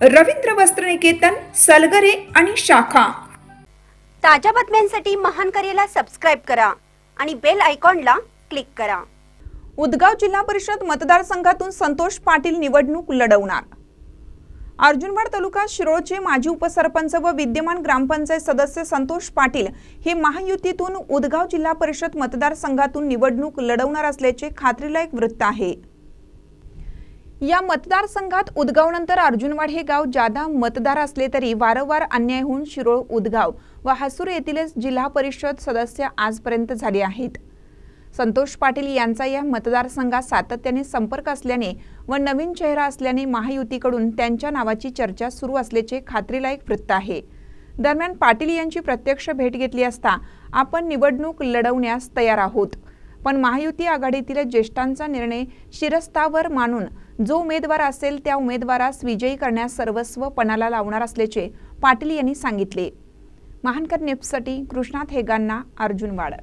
रवींद्र वस्त्रनिकेतन सलगरे आणि शाखा. ताज्या बातम्यांसाठी महान करेला सबस्क्राईब करा आणि बेल आयकॉनला क्लिक करा. उदगाव जिल्हा परिषद मतदारसंघातून संतोष पाटील निवडणूक लढवणार. अर्जुनवाड तालुका शिरोळचे माजी उपसरपंच व विद्यमान ग्रामपंचायत सदस्य संतोष पाटील हे महायुतीतून उदगाव जिल्हा परिषद मतदारसंघातून निवडणूक लढवणार असल्याचे खात्रीलायक वृत्त आहे. या मतदारसंघात उदगावनंतर अर्जुनवाड हे गाव जादा मतदार असले तरी वारंवार अन्याय होऊन शिरोळ उदगाव व हसूर येथीलच जिल्हा परिषद सदस्य आजपर्यंत झाले आहेत. संतोष पाटील यांचा या मतदारसंघात सातत्याने संपर्क असल्याने व नवीन चेहरा असल्याने महायुतीकडून त्यांच्या नावाची चर्चा सुरू असल्याचे खात्रीलायक वृत्त आहे. दरम्यान पाटील यांची प्रत्यक्ष भेट घेतली असता आपण निवडणूक लढवण्यास तयार आहोत. पण महायुती आघाडीतील ज्येष्ठांचा निर्णय शिरस्तावर मानून जो उमेदवार असेल त्या उमेदवारास विजयी करण्यास सर्वस्व पणाला लावणार असल्याचे पाटील यांनी सांगितले. महानकर नेप्ससाठी कृष्णात हेगांना अर्जुनवाड